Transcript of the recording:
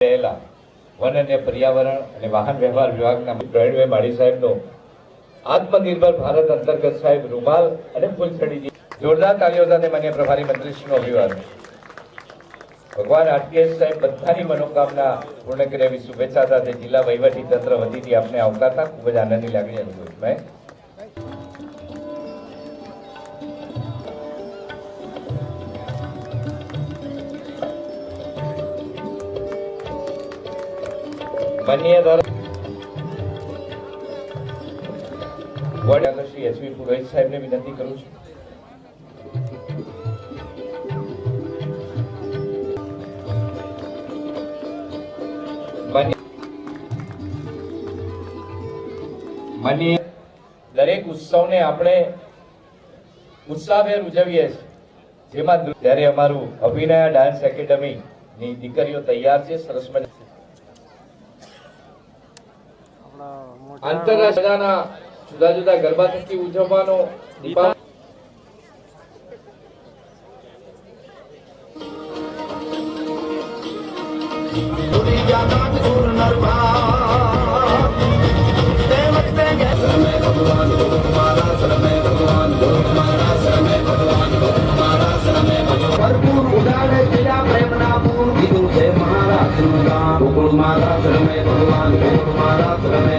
રહેલા વન અને પર્યાવરણ અને વાહન વ્યવહાર વિભાગના પ્રવીણભાઈ માળી સાહેબનો આત્મનિર્ભર ભારત અંતર્ગત સાહેબ રૂમાલ અને ફૂલછડીજી જોરદાર તાલીઓ સાથે માન્ય પ્રભારી મંત્રીશ્રીનો અભિવાદન. ભગવાન આરટીએસ સાહેબ બધાની મનોકામના પૂર્ણ કર્યા એવી શુભેચ્છા સાથે જિલ્લા વહીવટી તંત્ર વતીથી આપને આવકારતા ખૂબ જ આનંદની લાગણી અનુભવી મેં માનનીય ધારા શ્રી એસવી પુરોહિત સાહેબને વિનંતી કરું છું. માન્ય- દરેક ઉત્સવને આપણે ઉત્સાહભેર ઉજવીએ છીએ. જેમાં ત્યારે અમારું અભિનય ડાન્સ એકેડમી ની દીકરીઓ તૈયાર છે, સરસ મજા આંતરરાષ્ટ્રીયના જુદા જુદા ગરબા થકી ઉજવવાનો દીપાવલી ભરપૂર ઉડાડે O Maratame, Maratame, Maratame, Maratame, Maratame, Maratame, Maratame, Maratame, Maratame, Maratame, Maratame, Maratame, Maratame,